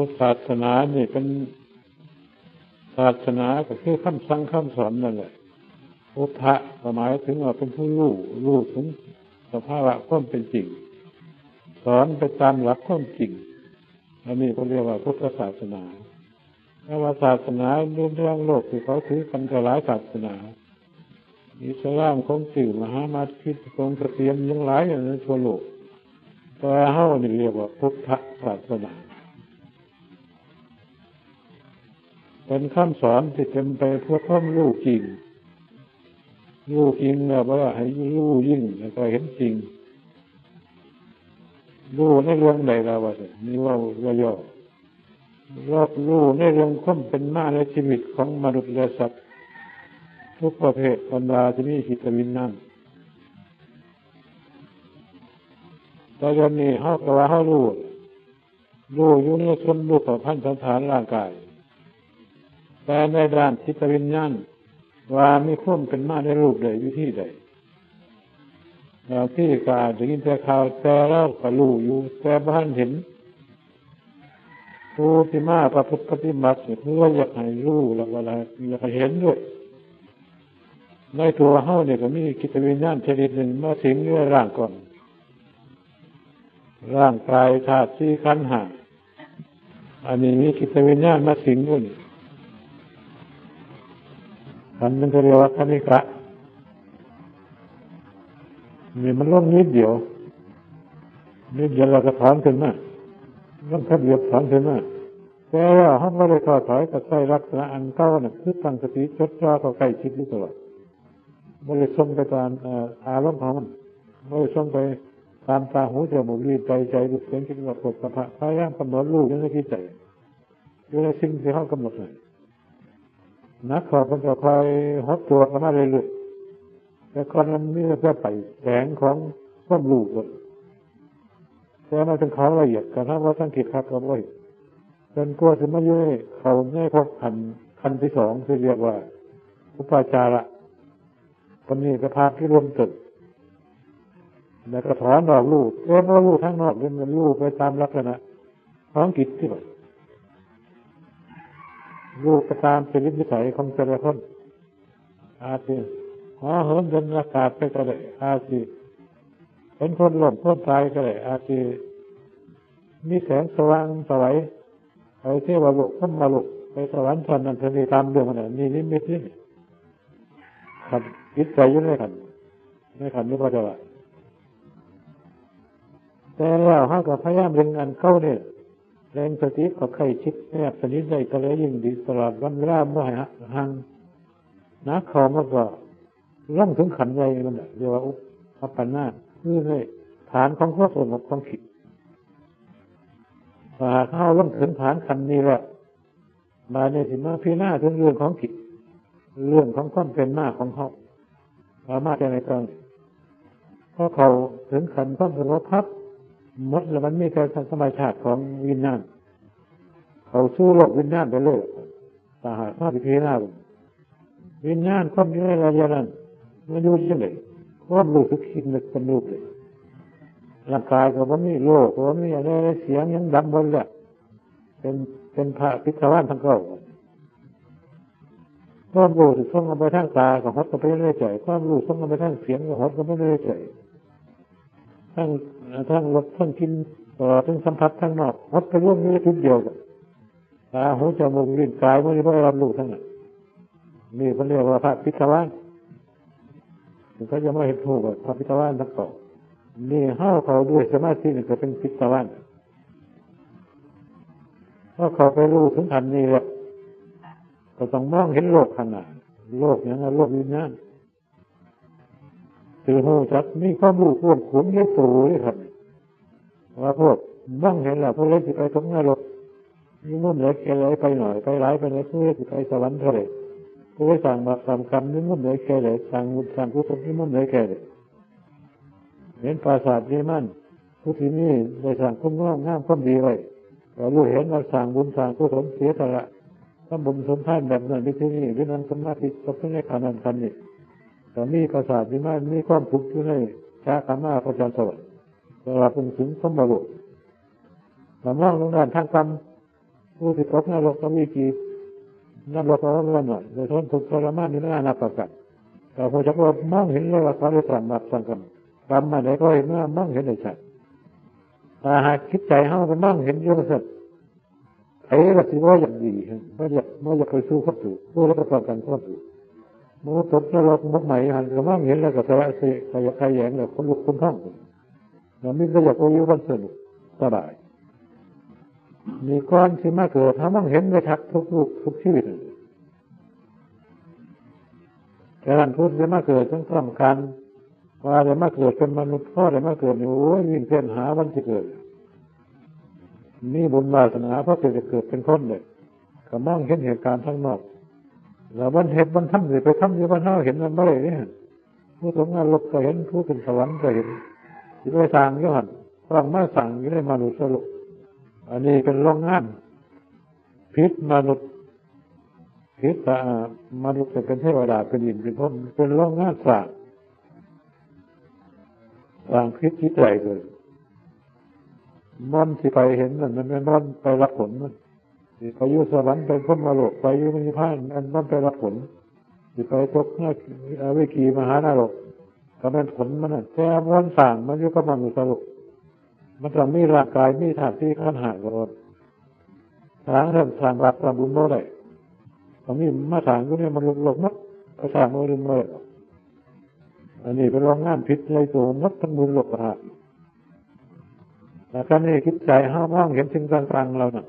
พุทธศาสนานี่เป็นศาสนาก็คือคำสั่งคำสอนนั่นแหละพุทธะหมายถึงว่าเป็นผู้รู้รู้ถึงสภาวะความเป็นจริง สอนไปตามหลักความจริงอันนี้เขาเรียกว่าพุทธศาสนาถ้าว่าศาสนาเรื่องเรื่องโลกที่เขาถือกันก็หลายศาสนาอิสลามของสื่อมหามาคิดของเตรียมยังหลายอย่างในทั่วโลกแต่เฮานี่เรียกว่าพุทธศาสนา เป็นคำสอนที่เต็มไปเพื่อความรู้จริง รู้จริงเนี่ยว่าให้รู้ยิ่งแล้วก็เห็นจริง รู้ในเรื่องใดเราว่าสินี่ว่าว่าย่อรอบรู้ในเรื่องความเป็นมาในชีวิตของมนุษย์และสัตว์ทุกประเภทบรรดาที่มีจิตวิญญาณตอนนี้เขาก็ว่าเขารู้รู้อยู่ในส่วนรูปของพันธสันฐานร่างกาย แต่ในด้านจิตวิญญาณว่ามีควมเป็นมาในรูปใดอยู่ที่ใดเราที่กาจะยินแต่ข่าวแต่เราก็รู้อยู่แต่บ้านเห็นผู้ที่มาประพฤติปฏิบัติเพื่ออยากให้รู้แล้วเวลาอยากเห็นด้วยในตัวเฮาเนี่ยก็มีกิจวิญญาณชนิดหนึ่งมาสิงเนื้อร่างก่อน ร่างกายธาตุที่ขันหาอันนี้มีกิจวิญญาณมาสิงด้วย ขันมันจะเรียกว่าคณิกะนี่มันล่มนิดเดียวนิดเดียวเราก็ถอนขึ้นมาต้องขับเหยียบถอนขึ้นมาแต่ว่าเขาไม่ได้ถอดถอยกับใส่รักษณะอันเก้าน่ะคือตั้งสติจดจ่อเข้าใกล้ชิดอยู่ตลอดไม่ได้ส่งไปตามอารมณ์ของมันไม่ได้ส่งไปตามตาหูจมูกลิ้นใจใจรูปเสียงคิดว่าปวดสะพะพยายามกำหนดรูปยังไม่คิดใจอยู่ในสิ่งที่เขากำหนดเลย นักขอมันจะคอยหดตัวกันมาเรื่อยๆแต่คนมันมีแค่ไปแสงของความรู้เลยแต่มาถึงเขาละเอียดกันถ้าว่าสังเกตครับก็บ่อยจนกลัวจะมาเยอะเขาในพบคันคันที่สองที่เรียกว่าอุปาจาระคนนี้ก็พาที่รวมตึกแล้วก็ถอนออกลูกเอ้เมื่อลูกทั้งนอกเป็นลูกไปตามลักษณะของกิจที่แบบ ลูกไปตามเป็นวิสัยของแต่ละคนอาชีหอเหินเดินอากาศไปก็ได้อาชีเป็นคนหล่มคนตายก็ได้อาชีมีแสงสว่างสวัยไปเที่ยวโลกขึ้นมาโลกไปสวรรค์ชนนันทนีตามเรื่องมันนี่นี่ไม่ที่ขันคิดใจยุ่งเลยขันไม่ขันนี่พอจะว่าแต่แล้วเขาก็พยายามเร่งอันเข้าเนี่ย แรงสติกับใครชิดแนบสนิทใจก็เลยยิ่งดีตลอดวันเวลาเมื่อห่างนักขอมันก็ร่องถึงขันใจมันเรียกว่าอุปปันนาคือในฐานของข้อสงบของขิดพอเข้าร่องถึงฐานขันนี้แหล้วมาในสิมาพีหน้าถึงเรื่องของขิดเรื่องของความเป็นหน้าของเขาสามารถจะในตอนพราะเขาถึงขันความสงบพับ มดแล้วมันมีแต่ธรรมชาติของวิญญาณเขาสู้โลกวิญญาณไปเลยตาหาภาพพิพีนาวิญญาณความอยู่ในระยะนั้นมันอยู่ยังไงความรู้สึกคิดนึกเป็นรูปเลยร่างกายก็ว่ามีโลกก็ว่ามีอะไรเสียงยังดังบนแหละเป็นเป็นพระพิฆวานทั้งเก้าความรู้สึกส่งไปทางตาก็ฮดก็ไปเรื่อยใจความรู้ส่งไปทางเสียงก็ฮดก็ไปเรื่อยใจ ทั้งทั้งรสทั้งกินต่อทั้งสัมผัสทั้งนอกฮดไปร่วมนี้ทุกเดียวกันตาหูจมูกลิ้นกายมันไม่ได้รับรู้ทั้งนั้นนี่เขาเรียกว่าพระพิฆวานเขาจะไม่เห็นถูกพระพิฆวานทั้งสอนี่ห้าเขาด้วยสมาธินี่ก็เป็นพิฆวานเพราะเขาไปรู้ถึงขันนี้แล้วก็ต้องมองเห็นโลกขนาดโลกอย่างนั้นโลกวิญญาณ ถือหูจักมีความรู้ควบคุมเยสูเลยครับว่าพวกมองเห็นแล้วพวกเล่นสิไปตรงนรกมีมุ่นเหลือแค่ไหลไปหน่อยไปไหลไปไหนเพื่อสิไปสวรรค์เท่าไรผู้ไปสั่งมาทำกรรมนี่มุ่นเหลือแค่ไหนสั่งมุดสั่งผู้ทำนี่มุ่นเหลือแค่ไหนเห็นปราสาทที่มั่นผู้ที่นี่ได้สั่งคุ้มงามงามความดีไว้เรารู้เห็นเราสั่งบุญสั่งผู้สมเสียสละถ้าบุญสมท่านแบบนั้นที่นี่วินันสมาธิกับเพื่อนในขานันคันนี่ แต่มีประสาทที่มันมีความทุกข์อยู่ในชาขามาพระจันทร์สวรรค์สำหรับเป็นถึงสมบูรณ์แต่มองลงด้านทางกรรมผู้ที่ตกนรกก็มีกี่นรกก็ร้อนหน่อยโดยทนทุกข์ทรมานนี่น่านับประกันแต่พอจักว่ามองเห็นเลยว่าเขาได้สั่งมาสังกันกรรมมาไหนก็เห็นว่ามองเห็นได้ชัดถ้าหากคิดใจเขาไปมองเห็นเยอะสุดไอ้ละสิว่าอย่างดีว่อยากว่อยากไปสู้ข้อถูกสู้แล้วก็ต้องกันข้อถูก มันตกนรกมันใหม่หันก็มองเห็นแล้วก็สละเสขยะขยงเลยคนลุกคนท่องแล้วมีก็อยากไปอยู่บ้านสนุกสบาย มีก้อนที่มาเกิดถ้ามองเห็นไปทักทุกลูกทุกชีวิตการพูดจะมาเกิดต้องต้องการว่าจะมาเกิดเป็นมนุษย์พ่อจะมาเกิดอยู่โอ้ยวิ่งเพ่นหาวันที่เกิดนี่บุญวาสนาเพราะจะเกิดเป็นคนเลยก็มองเห็นเหตุการณ์ทั้งนอก แล้ววันเหตุวันทำสิไปทำอยู่วันเท่าเห็นมันไม่เลยเนี่ยผู้ทำงานลบก็เห็นผู้เป็นสวรรค์ก็เห็นที่ไปสั่งก็หันฟังมาสั่งยังได้มนุษย์สรุปอันนี้เป็นโรงงานพิษมนุษย์พิษตามนุษย์จะเป็นเทวดาเป็นอินเป็นพรมเป็นโรงงานสร้างสร้างพิษที่ใจเลยมันที่ไปเห็นนั่นมันเป็นมันไปรับผลมัน ไปยู่สวรรค์ไปพ้นมาโลกไปยู่มิพานอันมันไปรับผลที่ไปตกหน้าอาวิกีมหานรกก็เป็นผลมันแต่มันสั่งมันยู่กับมันสรุปมันต้องมีร่างกายมีธาตุที่ขันหากรนทางเรื่องทางรับทางบุญโม่ได้ตอนนี้มาทางก็เนี่ยมันหลงนักภาษาโมลืมเลยอันนี้เป็นรองงานพิษในตัวนักทั้งบุญหลกหาแต่การนี้คิดใจห้ามห้องเห็นสิ่งต่างๆเราเน่ะ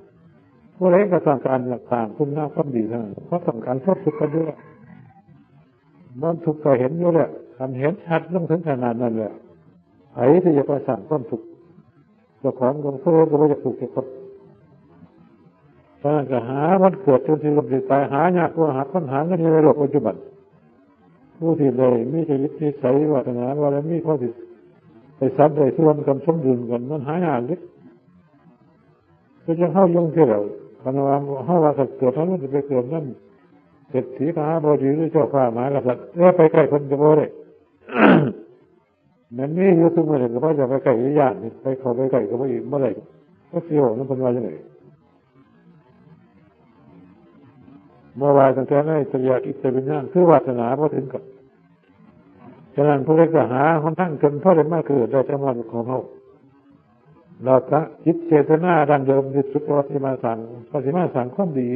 ผู้เล็กก็ต้องการหลักฐานคุณงามความดีเท่านั้นเพราะต้องการทดสุขกันด้วยมันทุกข์ก็เห็นอยู่แหละทำเห็นชัดต้องถึงขนาดนั้นแหละไอ้ที่จะประสานความทุกข์เจ้าของก็เพื่อก็ไม่จะถูกเก็บเพราะนั้นก็หาวันเกิดจนถึงลมตายหายากกว่าหาปัญหาเงินในโลกปัจจุบันผู้ที่เลยมีชีวิตนิสัยวาสนาว่าแล้วมีข้อที่ไปซับได้ส่วนกันสมดุลกันมันหายากเล็กก็จะเข้ายงที่เรา พนวามเข้าว่าเกิดทั้งนั้นจะไปเกิดนั่นเศรษฐีมหาบดีหรือเจ้าฟ้ามหากษัตริย์แล้วไปใกล้คนจะบ่ได้นั่นนี่อยู่ทุกเมื่อไหร่ก็พราะจะไปไก่ยานไปเขาไปไก่ก็ไม่เมื่อไหร่ก็เสียวนั่นเป็นว่าอย่างไรเมื่อวานตั้งแต่นั้นสัญญาอิสระวิญญาณคือวาสนาพอถึงกับฉะนั้นพระเล็กหาคนทั้งจนพ่อได้มากเกิดได้จำนวนของเขา เราจะจิตเจตนาดังเดิมที่สุดวัติมาสั่งปฏิมาสั่งความดี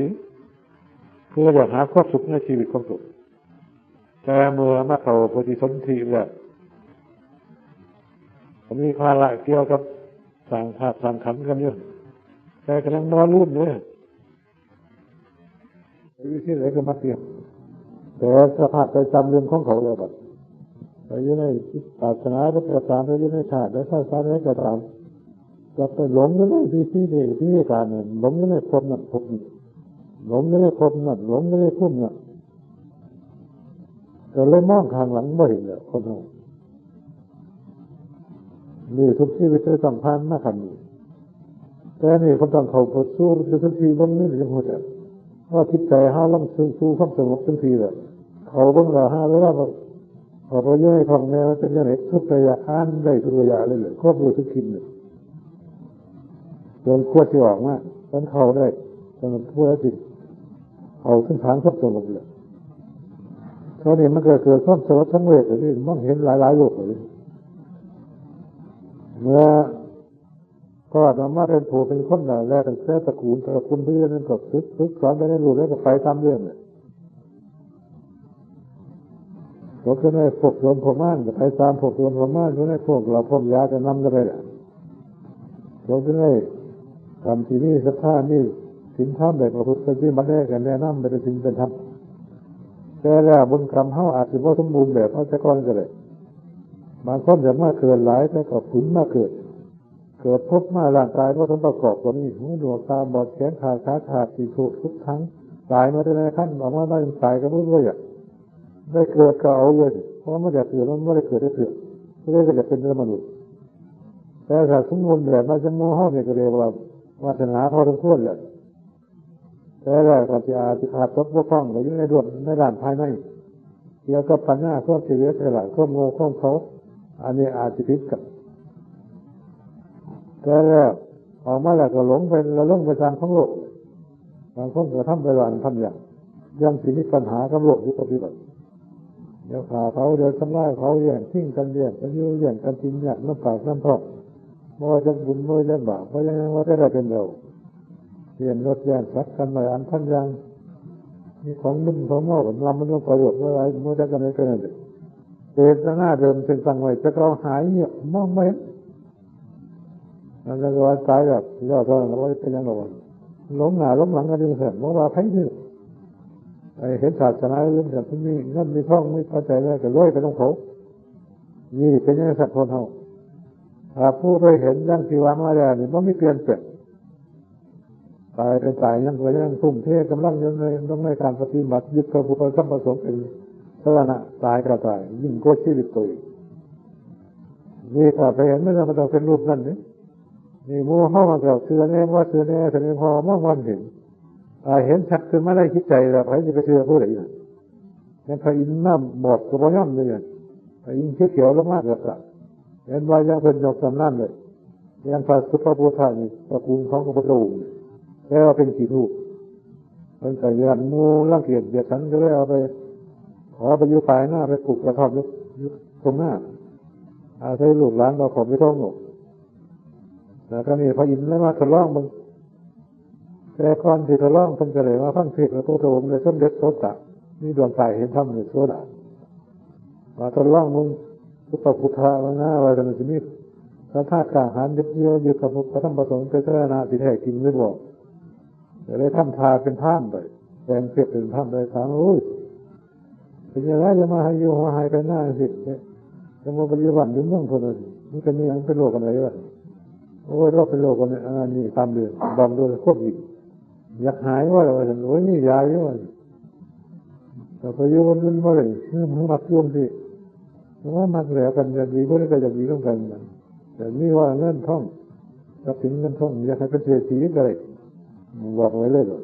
เพื่ออยากหาความสุขในชีวิตความสุขแต่เมื่อมาเขาปฏิสนธิแล้วผมมีภาระเกี่ยวกับสั่งธาตุสั่งขันกันเยอะแต่กำลังนอนรุ่นเนี่ยวิธีไหนก็มาเตรียมแต่สภาพใจจำเรื่องของเขาเลยแบบไปอยู่ในศาสนาพระประสานไปอยู่ในชาติและศาสนาก็ตาม จะไปหลงอยู่ในที่ที่นี่ที่การเนี่ยหลงอยู่ในภพนั่นภพนี้หลงอยู่ในภพนั่นหลงอยู่ในพุ่มนั่นก็เลยมองข้างหลังไม่เห็นเลยคนเรานี่ทุกชีวิตจะต้องผ่านมาขันนี้แต่นี่คนต้องเขาพดสู้ทุกทีบ้างนี่ยังหัวใจว่าคิดใจห้าล่ำสู้สู้ความสงบทุกทีเลยเขาบ้างเราห้าแล้วว่าพอไปเยอะของแนวเป็นยังไงทุกระยะอ่านได้ทุกระยะเลยเลยครอบรู้ทุกคิดเลย จนขวดที่ออกมาจนเขาได้จนพูดแล้วสิเขาขึ้นทางควบสงบเลยเขาเนี่ยมันเกิดเกิดความสลดทั้งเวทเลยมองเห็นหลายๆโลกเลยเมื่อก็ธรรมะเป็นผู้เป็นคนหนาแรกเป็นแค่ตระกูลตระกูลเพื่อนนั่นก็ซึกซึกสอนไปในรูแล้วก็ไปทำเรื่องเนี่ยเราก็ได้พวกโยมพวกม่านจะไปตามพวกโยมพวกม่านก็ได้พวกเราพวกยาจะนำกันไปแหละเราก็ได้ ทำที่นี่สักท่านี่สินทำแบบพระพุทธที่มาได้กันแนะนำไปเป็นสิ่งเป็นธรรมแต่แล้วบุญกรรมเขาอาจจะว่าสมบูรณ์แบบเขาแต่ก่อนก็เลยบางคนจะมาเกิดหลายแต่ก็ผุนมาเกิด เกิดพบมาร่างกายก็ต้งประกอบกับนี้หูหนวกตาบอดแขนขาดขาขาดสีถูกทุกครั้งตายมาได้ในขั้นออกมาได้ตายก็ไม่รู้อะได้เกิดก็เอาเลยเพราะไม่ได้เกิดแล้วไม่ได้เกิดได้เกิดไม่ได้จะเป็นมนุษย์แต่ถ้าสมบูรณ์แบบมาจะโมห้องเนี่ยก็เรียกว่า วาสนาพอทั้งควรเลยแต่แล้วก็จะอาจจะขาดตกบกพร่องหรือในดวงในด้านภายในเกี่ยวกับปัญหาข้อเสียเสียหลายข้อโง่ข้อเขา อันนี้อาจจะผิดกับแต่แล้วออกมาแล้วก็หลงไปแล้วลงไปทางของโลกบางคนก็ทำไปหลานทำอย่างยังสิมีปัญหากับโลกอยุคปัจจุบันเดี๋ยวขาเขาเดี๋ยวทำลายเขาแย่งทิ้งกันแย่งกันยุ่งแย่งกันกินเนี่ยน้ำปากน้ำท้อง ไม่ว่าจะบุญไม่ว่าจะบาปเพราะยังไงว่าจะได้เป็นเราเปลี่ยนรถแย่งสักกันหน่อยอันพันยังมีของมึนของเมาของลำมันต้องประโยชน์อะไรเมื่อจะกันอะไรกันเลยเจตนาเดิมเป็นสั่งไว้จะเราหายเงียบมองไม่เห็นแล้วก็ว่าตายแบบยอดเท่านั้นเราเป็นยังไงวะหลงหน้าหลงหลังกันดีเสียเพราะว่าไพ่ที่ไอเห็นศาสนาเรื่องแบบนี้นั่นมีท่องไม่เข้าใจเลยก็ร้อยไปต้องเขานี่เป็นยังไงสัตว์คนเฮา ผู้ไปเห็นยังที่วามาแล้วนี่มันไม่เปลี่ยนแปลงตายเป็นตายยังก็ยังทุ่มเทกำลังยู่ในต้องในการปฏิบัติยึดพระพุทธธรรมประสงค์เป็นสถานะตายก็ตายยิ่งโคชีวิตตัวเองนี่ถ้าไปเห็นไม่ต้องมาต้องเป็นรูปนั่นนี่นี่มูเข้ามาเกี่ยวเสือแน่ว่าเสือแน่แสดงพอมองวันเห็นเห็นชัดขึ้นมาได้คิดใจแล้วใครจะไปเชื่อผู้ใดนะยังพระอินทร์น้ำบอดกับพย่อมเลยพระอินทร์เขียวแล้วมากเลย เห็นว่ายังเป็นยกตำนานเลยยังพระสุภาพบุตรนี่ตระกูลของพระองค์แล้วเป็นขีรูปเป็นแต่ยันมูร่างเกียรเดียดฉันก็เลยเอาไป ขอไปอยู่ปลายหน้าไปปลูกกระท่อมยุตรงหน้าอาศัยลูกหลานเราขอไม่ต้องหนกแต่ก็มีพระอินทร์แล้วมาทดลองมึงแต่ก่อนที่ทดลองเพิ่งจะเลยว่าฟังเทศพระพุทธองค์เลยสมเด็จโสตะนี่ดวงตายเห็นธรรมเลยโสดามาทดลองมึง พุทธพุทธะว่าหน้าว่าจะมีพระธาตุกางหันเยอะๆอยู่กับพระธรรมประสงค์เป็นเจ้านาที่แท้จริงไม่บอกแต่ได้ทำทาเป็นท่ามไปแดงเพียเป็นท่ามเลยถามโอ้ยเป็นยังไงจะมาให้อยู่มาหายไปหน้าสิจะมาปฏิบัติหรือเมืองคนอื่นมันเป็นยังเป็นโลกอะไรวะโอ้ยโรคเป็นโลกอะไรอันนี้ตามเดือนบำรุงควบอีกอยากหายว่าเราโอ้ยนี่ยาเยอะแต่พออยู่บนนั้นว่าเลยมันมักยุ่งที่ ว่ามักเหลือกันจะดีพวกนี้ก็จะดีต้องกันแต่นี่ว่าเงินท่องรับถึงเงินท่องอยากให้เป็นเศรษฐีก็เลยบอกไว้เลยเลย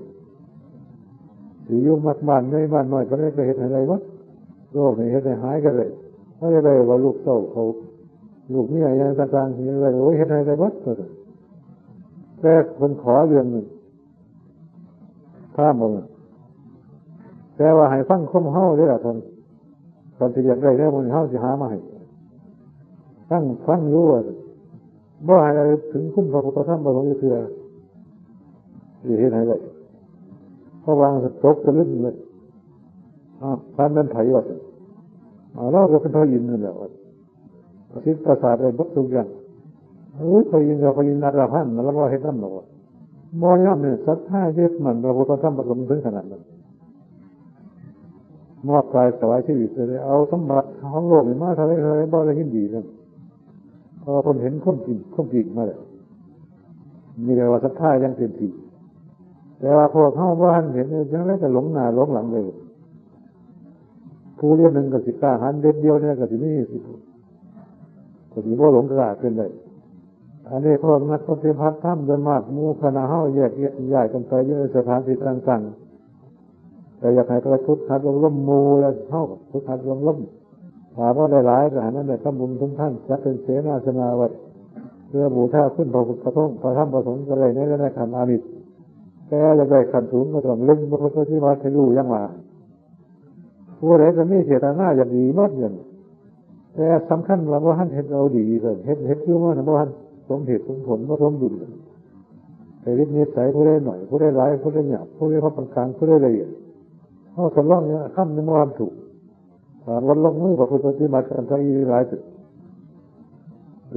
ถือยุ่งมากบ้านไม่บ้านน้อยก็ได้ก็เห็นอะไรวะโรคนี้เห็นอะไรหายกันเลยไม่ได้ว่าลูกเต้าเขาลูกนี่อะไรต่างๆเห็นอะไรโอ้ยเห็นอะไรวะแค่คนขอเรื่องหนึ่งข้ามองแต่ว่าให้ฟังคมเฮ้าได้หรอท่าน ตอนที่อยากได้ได้วมันเฮ้าจะหามาให้ฟังฟังรู้ว่าบ่ให้ถึงคุ้มพระพุทธธรรมประสงค์เถื่อที่เห็นอะไรเพราะวางสตกจะลึกเลยท่านนั้นไถว่าเราก็เป็นพระอินทร์นั่นแหละว่าสิทธิประสาทอะไรบัทุกอย่างเฮ้ยพระอินทร์กับพระอินทร์นาราพันธ์แล้วว่าให้ท่านบอกว่ามอย่อมเนี่ยสัทธาเย็บมันพระพุทธธรรมประสงค์ถึงขนาดนั้น มอบกายสวายชีวิตเลยเอาสมบัติของโลกมาทะเลทะเลบ่ได้หินดีกันพอคนเห็นคนกินคนกินมาเลยมีแต่ว่าสัทธายังเต็มที่แต่ว่าพวกเข้าบ้านเห็นยังไงก็หลงหน้าหลงหลังเลยผู้เรียนหนึ่งกับสิบก้าหันเด็ดเดียวเนี่ยกับสิมีสิกับสิบ่หลงกระดาษเป็นเลยอันนี้พวกนักปฏิพัฒน์ถ้ำโดยมากมูคณะเฮาแยกใหญ่กันไปเยอะสถานที่ต่างๆ แต่อยากให้ประทุดทัดลมล้มมูแล้วเท่าทุดทัดลมล้มถามว่าหลายๆแต่นั้นเนี่ยทำบุญทุกท่านจะเป็นเสนาสนาไว้เพื่อบูชาขึ้นพระพุทธพระพระธรรมประสงค์อะไรในในขันอามิตแต่จะได้ขันสูงก็ต้องลึงพระพุทธที่มาให้รู้ยังมาผู้ใดจะมีเจตนาอย่างดีมากเงินแต่สำคัญเราว่าท่านเห็นเราดีเลยเห็นเห็นคือว่าท่านสมเหตุสมผลว่าสมดุลแต่ริบนิสัยผู้ได้หน่อยผู้ได้หลายผู้ได้หยาบผู้ได้พอปานกลางผู้ได้ละเอียด เขาทดลองเนี่ยข้ามในมวันถูกวันลงมือพระพุทธที่มาการทั้งอีหลายจุด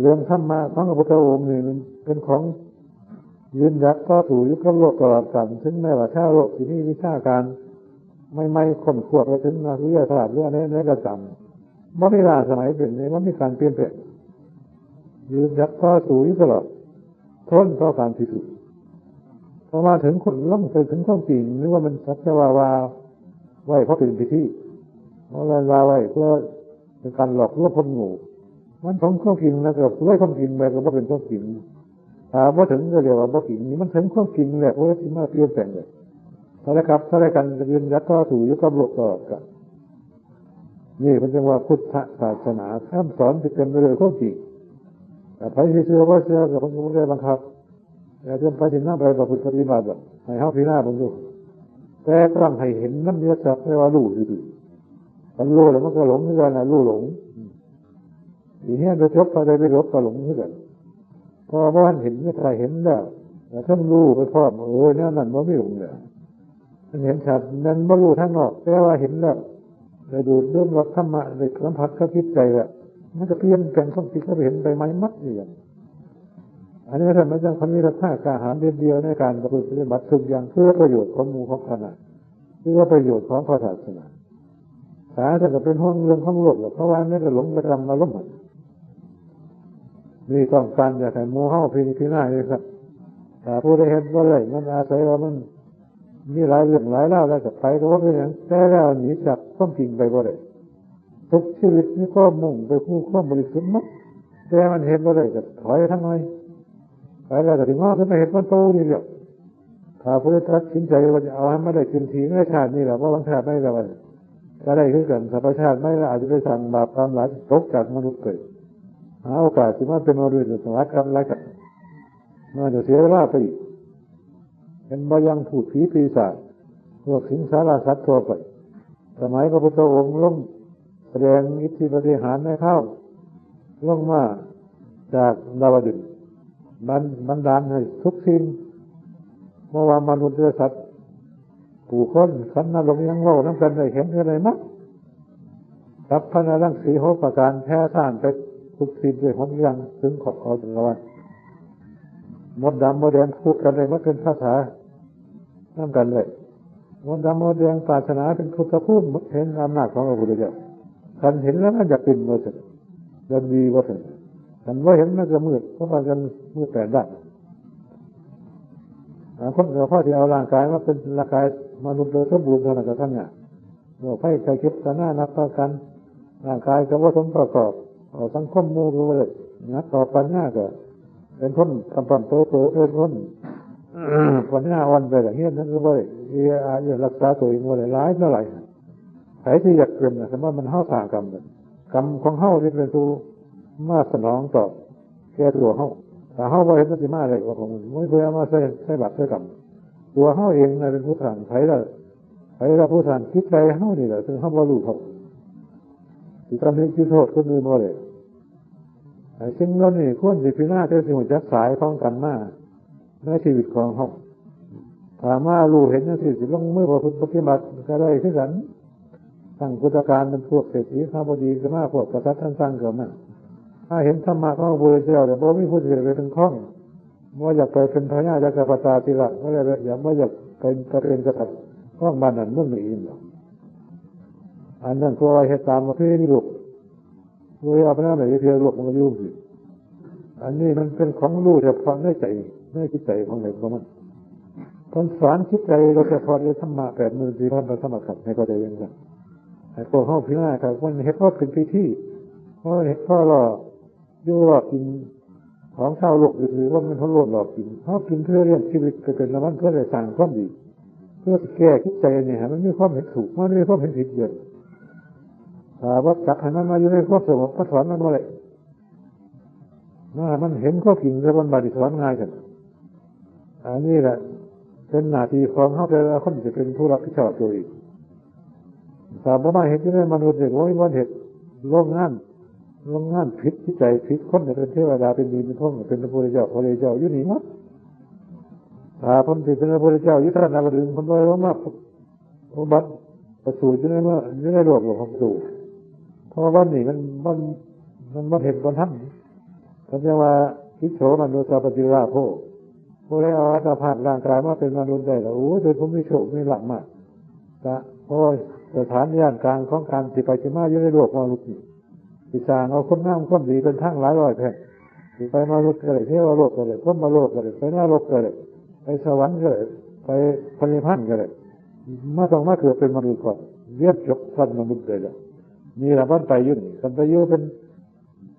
เรื่องธรรมะของพระพุทธองค์นี่เป็นของยืนยัดก็ถูกยุคโลกตลอดกาลถึงแม้ว่าชาโลกที่นี่วิชาการไม่ไม่คนขวบไปถึงนักวิทยาศาสตร์เรื่องนี้นี่ก็จำว่าม่ลาสมัยเป็นนี้ว่ามีการเปลี่ยนแปลงยืนยัดก็ถูกตลอดทนต่อการพิสูจน์พอมาถึงคนล่องไปถึงข้อจริงหรือว่ามันสักจะว่าวา ไหวเพราะเป็นพิธีเพราะการวาไหวเพื่อเป็นการหลอกลวงคนงูมันของข้อจริงนะกับไล่ข้อจริงไปก็ว่าเป็นข้อจริงถามว่าถึงก็เรียกว่าบ่จริงนี่มันถึงข้อจริงแหละเพราะว่าที่มาเปลี่ยนแปลงเลยถ้าได้ครับถ้าได้กันยืนยัดก็ถูกยุกับโลกตลอดกันนี่มันจึงว่าพุทธศาสนาท่านสอนที่เป็นไปโดยข้อจริงแต่ใครที่เชื่อว่าเชื่อกับคนก็ไม่ได้บังคับแต่จนไปถึงนั่งไปประพฤติปฏิบัติแบบให้เฮาพี่หน้าผมดู แต่ต้องให้เห็นน้ำเนื้อสักไม่ว่ารู้อยู่มันรู้แล้วมันก็หลงเหมือนกันนะรู้หลงทีนี้ไปจบไปได้ไปลบก็หลงเหมือนกันพอบ้านเห็นไม่ใครเห็นแล้วแต่ท่านรู้ไปพร้อมโอ้ยเนี่ยนั่นมันไม่หลงเลยมันเห็นชัดนั้นไม่รู้ทั้งนอกแต่ว่าเห็นแล้วไปดูเรื่องรับธรรมะในสัมผัสก็คิดใจแหละมันจะเปลี่ยนแปลงความคิดก็ไปเห็นไปไม้มัดอย่าง อันนี้ท่านไม่จำคนนี้รักษากาหารเดียวเดียวในการประพฤติปฏิบัติทุกอย่างเพื่อประโยชน์ของมูของคณะเพื่อประโยชน์ของพระศาสนาสาจะเป็นห้องเรื่องของโลกเพราะว่านี่ก็หลงไปทำมาล้มหันนี่ต้องการอยากให้มูเฮาพินิพินาเลยครับแต่ผู้ได้เห็นว่าเลยมันอาศัยว่ามันมีหลายเรื่องหลายเล่าแล้วกับไปก็ว่าเป็นอย่างแต่แล้วหนีจากความจริงไปบ่ได้ทุกชีวิตนี่ก็มุ่งไปคู่ความบริสุทธิ์มัดแต่มันเห็นว่าเลยก็ถอยทั้งน้อย แล้วก็ถึงว่าขึ้นมาเห็นมันโตนี่เดียวถ้าผู้ได้ตัดสินใจว่าจะเอาให้ไม่ได้กินทีไม่ชาตินี่แหละเพราะบางชาติไม่ได้วันก็ได้ขึ้นกันสัพชาติไม่ละอาจจะไปสั่งบาปกรรมหลายตกจากมนุษย์เกิดหาโอกาสที่มันเป็นมนุษย์สวัสดิ์กรรมหลายกันมันจะเสียเวลาไปอีกเป็นบายังผูดผีปีศาจพวกสิงสารสัตว์ทั่วไปสมัยพระพุทธองค์ลงแสดงอิทธิปฏิหารให้เข้าวลงมาจากดาวดึง บันบันดาลให้ทุกสิ่งเมื่อว่ามนุษย์และสัตว์ผู้คนขันนรกยังโลกน้ำกันได้เห็นอะไรมั้งรับพระนรังสีหกประการแท้ท่านไปทุกสิ่งด้วยหกอย่งถึงขอบเอาตลอดมดดำมดแดงพูดกันเลยว่าเป็นภาษาน้ำกันเลยมดดำมดแดงศาสนาเป็นพุทธพูดเห็นอำนาจของพระพุทธเจ้าคันเห็นแล้วมันจะเป็นว่าจะจะดีว่าเป็น คันว่าเห็นมันจะมืดเพราะว่ากันมืดแปดด้านคนเราพ่อที่เอาร่างกายมาเป็นร่างกายมนุษย์โดยสมบูรณ์เท่านั้นก็ทั้งเนี่ยเราไพ่ใจคิดกันหน้านับต่อกันร่างกายก็ว่าสมประกอบเอาสังคมมูก็เลยนักต่อปัญญาก็เป็นคนกำปั้นโตโตเป็นคนปัญญาอ่อนไปอย่างนี้นั่นก็ว่าเอออายุรักษาตัวเองว่าร้ายเท่าไหร่ใครที่อยากเกินนะสมมติมันเท่าทางกรรมกรรมของเท่าที่เป็นตัว มาสนองตอบแก้ตัวเท่าแต่เท่าว่าเห็นสติมาอะไรว่าผมไม่เคยเอามาใส่ใส่บัตรใส่กรรมตัวเท่าเองนะเป็นผู้ทานไผ่ละไผ่ละผู้ทานคิดใจเท่านี่แหละซึ่งเท่าว่ารู้เขาที่ทำให้คิดโทษคนอื่นมาเลยซึ่งเรานี่ควรจะพิจารณาจะสิ่งจักสายของกันมาในชีวิตของเขาถามว่ารู้เห็นนั่นสิสิลงเมื่อพอพุทธปฏิบัติก็ได้ขึ้นกันตั้งพุทธการเป็นพวกเศรษฐีข้าพดีก็มาพวกกษัตริย์ท่านสร้างเกิดมา ถ้าเห็นธรรมะของพระพุทธเจ้าแต่บ่มีผู้เสียไปเป็นข้องว่าอยากไปเป็นพระญาจักรพรรดิติละว่าอยากว่าอยากเป็นกระเป็นกษัตริย์ข้องบ้านนั้นเมื่อไหร่อินหรอกอันนั้นก็ไว้ให้ตามมาพี่นี่ลูกรวยเอาไปนั่นไหนเพียรวบมันก็ยุ่งสิอันนี้มันเป็นของรู้เฉพาะในใจในจิตใจของไหนของมันคนสอนคิดใจเราจะพอได้ธรรมะแปดมื่นสี่พันพระธรรมขันให้ก็ได้ยังไงไอ้พวกห้องพิณาครับวันเห็นว่าเป็นพิธีเพราะเห็นพ่อหล่อ ยู่หลอกกินของชาวโลกหรือว่ามันเขาโลดหลอกกินเขากินเพื่อเรียนชีวิตเกิดล้วมันเพื่อได้สั่งความดี เพื่อแก้คิดใจเนี่ยมันมีความเห็นถูกมันมีความเห็นผิดเยอะถาว่าจักให้มันมาอยู่ในความสงบก็ถอนมันมาเลยน่ามันเห็นข้อกิ่งแล้วมันบาดิถอนง่ายกันอันนี้แหละเป็นหน้าที่ของเขาแต่ละคนจะเป็นผู้รับผิดชอบตัวเองถามว่มาเห็นที่ในมนุษย์เด็กว่ามันเห็นโรงงาน โรงงานผิดที่ใจผิดคนเป็นเทวดาเป็นดีเป็นพงเป็นพระพุทธเจ้าพระเจ้าอยู่นี่มั้งถ้าผมติเป็นพระพุทธเจ้ายุทธนาบดึงผมไปลงมาผมบัดประสูติอยู่ในเมื่ออยู่ในโลกของสู่เพราะวันนี้มันมันมันมันเห็นวันท่านเขาเรียกว่าอิโสมนุษย์ปฏิราโภผู้ได้เอาอัตภาพร่างกายมาเป็นมนุษย์ได้แล้วโอ้โดยผมไมีโชคมีหลักมากนะเพราะสถานย่านกลางของการสิไปจิมาอยู่ในโลกมนุษย์นี่ สิสางเอาคนงามคนดีเป็นทั้งหลายร้อยแผ่นไปมนุษย์ก็เลยเทวโลกก็เลยพ้นมาโลกก็เลยไปหน้าโลกก็เลยไปสวรรค์ก็เลยไปพระนิพพานก็เลยมาต้องมาเกิดเป็นมนุษย์ก่อนเรียบจบสันมนุษย์เลยละมีระบ้านไปยุ่นกันไปยุ่เป็น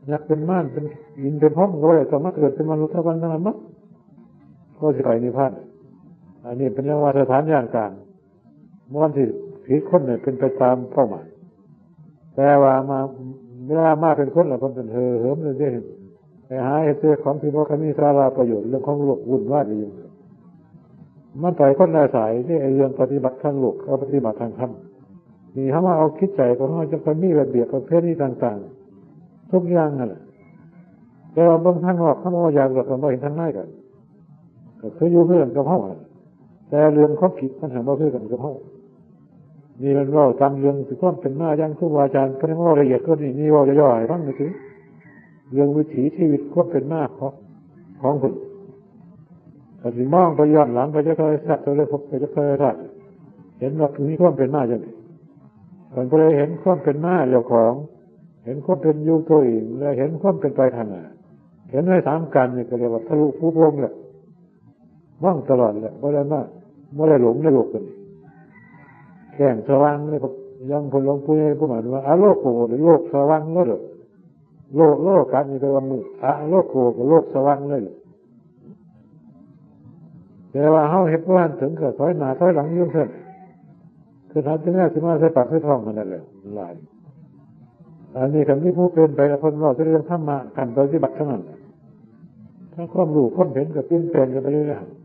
อยากเป็นม่านเป็นยินเป็นห้องก็เลยต้องมาเกิดเป็นมนุษย์ทั้งวันทั้งนั้นมั้งก็สิไปนิพพานอันนี้เป็นเรื่องว่าสถานย่านกลางม้วนที่ผีคนเนี่ยเป็นไปตามเป้าหมายแต่ว่ามา เวลามากเป็นคนละคนเป็นเธอเหิมเลยที่ไปหาไอ้เสื้อของที่พวกมีสาระประโยชน์เรื่องของโลกวุ่นวายอยู่มันไปคนละสายที่ไอ้เรื่องปฏิบัติทางโลกกับปฏิบัติทางธรรมนี่เขามาเอาคิดใจของเขาจะไปมีระเบียบประเภทนี้ต่าง ๆ ทุกอย่างนั่นแหละแต่ว่าเบื้องทางนอกเขาบอกอยากหลักเราเห็นทางในกันก็คืออยู่เพื่อนกับเขาอแต่เรื่องของคิดปัญหาบ่คือกันกับเขา นี่มันว่าตามเรื่องสิความเป็นมาอย่างครูบาอาจารย์ก็ได้ว่าละเอียดก็นี่นี่ว่าย่อยๆฟังหน่อยสิเรื่องวิถีชีวิตความเป็นมาของของคนแต่สิมองไปย้อนหลังไปจะเคยสัตว์เลยพบไปจะเคยรักเห็นว่ามีความเป็นมาจังไงคนก็เลยเห็นความเป็นมาเรื่องของ เห็นความเป็นอยู่ตัวเองและเห็นความเป็นไปทางหน้าเห็นในสามกันนี่ก็เรียกว่าทะลุผู้พงแหละว่างตลอดแหละไม่ได้มาไม่ได้หลงในโลกกันนี่ แข่งสว่างเลยครับยังคนหลงปู่ให้ผู้หมายว่าอะโลกโกหรือโลกสว่างเลยหรอโลกโลกกันนี่ก็ว่ามืออะโลกโกกับโลกสว่างเลยหรอแต่ว่าเขาเห็นว่าถึงเกิดถอยหน้าถอยหลังยุ่งเส้นคือทำที่แน่สิมาใส่ปากใส่ท้องมันนั่นแหละหลายอันนี้กันที่ผู้เป็นไปแล้วคนเราจะเรียนธรรมะกันปฏิบัติเท่านั้นถ้าความรู้ความเห็นกับเปลี่ยนแปลงกันไปเรื่อยๆ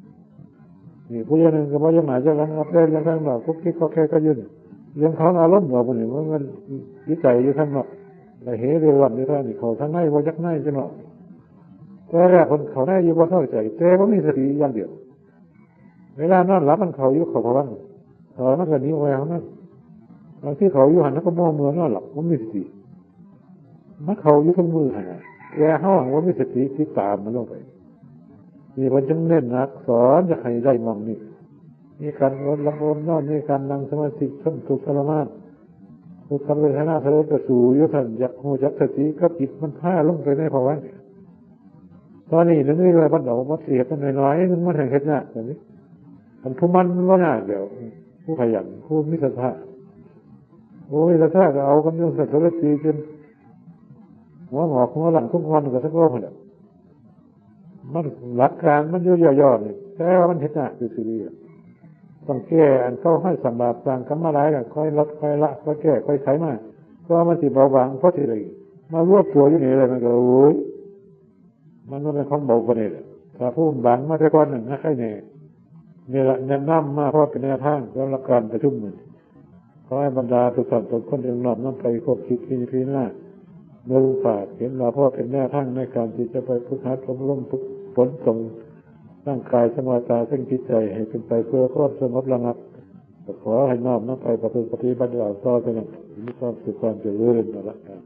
นี่ผู้ยังหนึ่งก็บอกยังหนาจะรังรับได้ยังข้างนอกคุกคิดก็แค่ก็ยืนเรื่องของอารมณ์เราคนนี้มันมันวิจัยอยู่ข้างนอกแต่เหตุเรื่องนี้ท่านเขาทั้งในว่ายักในจังหวะแต่แรกคนเขาได้อยู่ว่าเท่าใจแต่ว่ามีสติอย่างเดียวเวลานอนหลับมันเขาอยู่เขาพวังเขามันก็นี้ว้ของนั้นบางที่เขาอยู่หันแล้วก็มองเมือนอนหลับมันมีสติมันเขาอยู่ทั้งมือหันแกห้องว่ามีสติที่ตามมันลงไป นี่มันจึงเน้นนักสอนจะให้ได้มองนี่มีการลดละโอนนอนมีการนั่งสมาธิขึ้นถูกทรมานถูกทำเลยหน้าทะเลกระสูยุทันยักหูยักสติก็จิตมันผ้าลงไปในภาวะนี่ตอนนี้นึกนี่เลยบัดดอกมันเสียกันน้อยๆนึงมันแห่งเห็ดหน้าแบบนี้มันผู้มันมันว่าหน้าเดี๋ยวผู้ขยันผู้มิสทะโอ้ยแล้วถ้าก็เอากำลังสัตว์ละตีจนหัวหงอกหัวหลังทุกวันก็สักรอบเลย มันหลักการมันย่อๆนี่แต่ว่ามันเห็นหน้าคือสิ่งต้องแก้อันเข้าให้สัมบาปต่างกันมาหลายกันค่อยลดค่อยละค่อยแก้ค่อยไขมาก็มันสิเบาบางเพราะที่ไรมารวบตัวอยู่นี่เลยมันก็โอ้ยมันมันเป็นของเบาไปเลยถ้าพูดบางมาแต่ก่อนหนึ่งนะใครเนี่ยนี่ยแนะนำมาเพราะเป็นแนวทางสำหรับการประชุมมันขอให้บรรดาทุกท่านทุกคนเองนอบน้อมไปคบคิดพิจารณาเมื่อฝากเห็นเราเพราะเป็นแนวทางในการที่จะไปพุทธัดอบรม ผลส่งร่างกายสมาตาซึ่งจิตใจให้เป็นไปเพื่อความสงบระงับขอให้น้อมน้อมไปปฏิบัติบัติเราต่อไปนะมีความสุขความเจริญนะละกัน